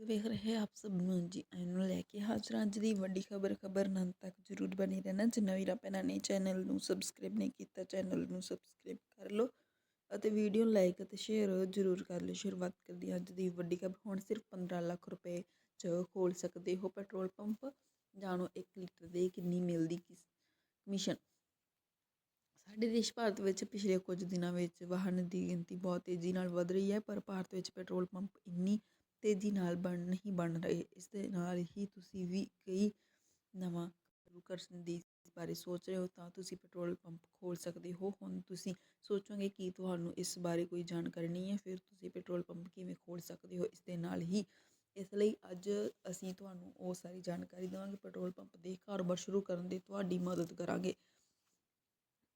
ਵੇਖ ਰਹੇ ਆਪ ਸਭ ਨੂੰ ਜੀ, ਆਇਆਂ ਲੈ ਕੇ ਹਾਜ਼ਰ ਅੱਜ ਦੀ ਵੱਡੀ ਖਬਰ ਖਬਰ ਨੰਨ ਤੱਕ ਜਰੂਰ ਬਣੀ ਰਹਿਣਾ। ਜਿੰਨਾ ਵੀਰਾਂ ਭੈਣਾਂ ਨੇ ਚੈਨਲ ਨੂੰ ਸਬਸਕ੍ਰਾਈਬ ਨਹੀਂ ਕੀਤਾ, ਚੈਨਲ ਨੂੰ ਸਬਸਕ੍ਰਾਈਬ ਕਰ ਲਓ ਅਤੇ ਵੀਡੀਓ ਲਾਈਕ ਅਤੇ ਸ਼ੇਅਰ ਜਰੂਰ ਕਰ ਲਓ। ਸ਼ੁਰੂਆਤ ਕਰਦੀ ਅੱਜ ਦੀ ਵੱਡੀ ਖਬਰ। ਹੁਣ ਸਿਰਫ 15 ਲੱਖ ਰੁਪਏ 'ਚ ਖੋਲ ਸਕਦੇ ਹੋ ਪੈਟਰੋਲ ਪੰਪ। ਜਾਣੋ 1 ਲੀਟਰ ਦੇ ਕਿੰਨੀ ਮਿਲਦੀ ਕਮਿਸ਼ਨ ਸਾਡੇ ਦੇਸ਼ ਭਾਰਤ ਵਿੱਚ ਪਿਛਲੇ ਕੁਝ ਦਿਨਾਂ ਵਿੱਚ ਵਾਹਨ ਦੀ ਗਿਣਤੀ ਬਹੁਤ ਤੇਜ਼ੀ ਨਾਲ ਵਧ ਰਹੀ ਹੈ, ਪਰ ਭਾਰਤ ਵਿੱਚ ਪੈਟਰੋਲ ਪੰਪ ਇੰਨੀ ਤੇਜ਼ੀ ਨਾਲ ਬਣ ਨਹੀਂ ਬਣ ਰਹੇ, ਇਸ ਦੇ ਨਾਲ ਹੀ ਤੁਸੀਂ ਵੀ ਕਈ ਨਵਾਂ ਕਰਨ ਦੀ ਬਾਰੇ ਸੋਚ ਰਹੇ ਹੋ, ਤਾਂ ਤੁਸੀਂ ਪੈਟਰੋਲ ਪੰਪ ਖੋਲ ਸਕਦੇ ਹੋ। ਹੁਣ ਤੁਸੀਂ ਸੋਚੋਗੇ ਕਿ ਤੁਹਾਨੂੰ ਇਸ ਬਾਰੇ ਕੋਈ ਜਾਣਕਾਰੀ ਨਹੀਂ ਹੈ, ਫਿਰ ਤੁਸੀਂ ਪੈਟਰੋਲ ਪੰਪ ਕਿਵੇਂ ਖੋਲ ਸਕਦੇ ਹੋ, ਇਸ ਦੇ ਨਾਲ ਹੀ, ਇਸ ਲਈ ਅੱਜ ਅਸੀਂ ਤੁਹਾਨੂੰ ਉਹ ਸਾਰੀ ਜਾਣਕਾਰੀ ਦੇਵਾਂਗੇ। ਪੈਟਰੋਲ ਪੰਪ ਦੇ ਕਾਰੋਬਾਰ ਸ਼ੁਰੂ ਕਰਨ ਦੀ ਤੁਹਾਡੀ ਮਦਦ ਕਰਾਂਗੇ।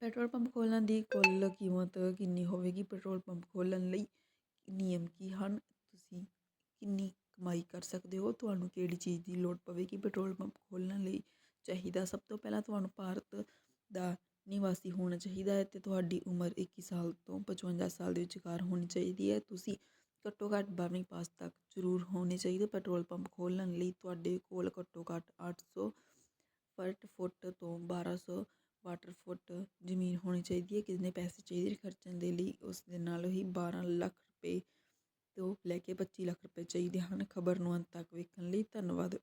ਪੈਟਰੋਲ ਪੰਪ ਖੋਲ੍ਹਣ ਦੀ ਕੁੱਲ ਕੀਮਤ ਕਿੰਨੀ ਹੋਵੇਗੀ? ਪੈਟਰੋਲ ਪੰਪ ਖੋਲ੍ਹਣ ਲਈ ਨਿਯਮ ਕੀ ਹਨ ਤੁਸੀਂ ਕਿੰਨੀ ਕਮਾਈ ਕਰ ਸਕਦੇ ਹੋ, ਤੁਹਾਨੂੰ ਕਿਹੜੀ ਚੀਜ਼ ਦੀ ਲੋੜ ਪਵੇਗੀ ਪੈਟਰੋਲ ਪੰਪ ਖੋਲ੍ਹਣ ਲਈ ਚਾਹੀਦਾ? ਸਭ ਤੋਂ ਪਹਿਲਾਂ ਤੁਹਾਨੂੰ ਭਾਰਤ ਦਾ ਨਿਵਾਸੀ ਹੋਣਾ ਚਾਹੀਦਾ ਹੈ ਤੇ ਤੁਹਾਡੀ ਉਮਰ 21 ਸਾਲ ਤੋਂ 55 ਸਾਲ ਦੇ ਵਿਚਕਾਰ ਹੋਣੀ ਚਾਹੀਦੀ ਹੈ। ਤੁਸੀਂ ਘੱਟੋ ਘੱਟ 12ਵੀਂ ਪਾਸ ਤੱਕ ਜ਼ਰੂਰ ਹੋਣੇ ਚਾਹੀਦੇ ਪੈਟਰੋਲ ਪੰਪ ਖੋਲ੍ਹਣ ਲਈ। ਤੁਹਾਡੇ ਕੋਲ ਘੱਟੋ ਘੱਟ 800 ਫਰਟ ਫੁੱਟ ਤੋਂ 1200 ਵਾਟਰ ਫੁੱਟ ਜ਼ਮੀਨ ਹੋਣੀ ਚਾਹੀਦੀ ਹੈ। ਕਿੰਨੇ ਪੈਸੇ ਚਾਹੀਦੇ ਖਰਚਣ ਦੇ ਲਈ? ਉਸ ਦੇ ਨਾਲ ਹੀ 12 ਲੱਖ ਰੁਪਏ ਅਤੇ ਉਹ ਲੈ ਕੇ 25 ਲੱਖ ਰੁਪਏ ਚਾਹੀਦੇ ਹਨ, ਖਬਰ ਨੂੰ ਅੰਤ ਤੱਕ ਵੇਖਣ ਲਈ, ਧੰਨਵਾਦ।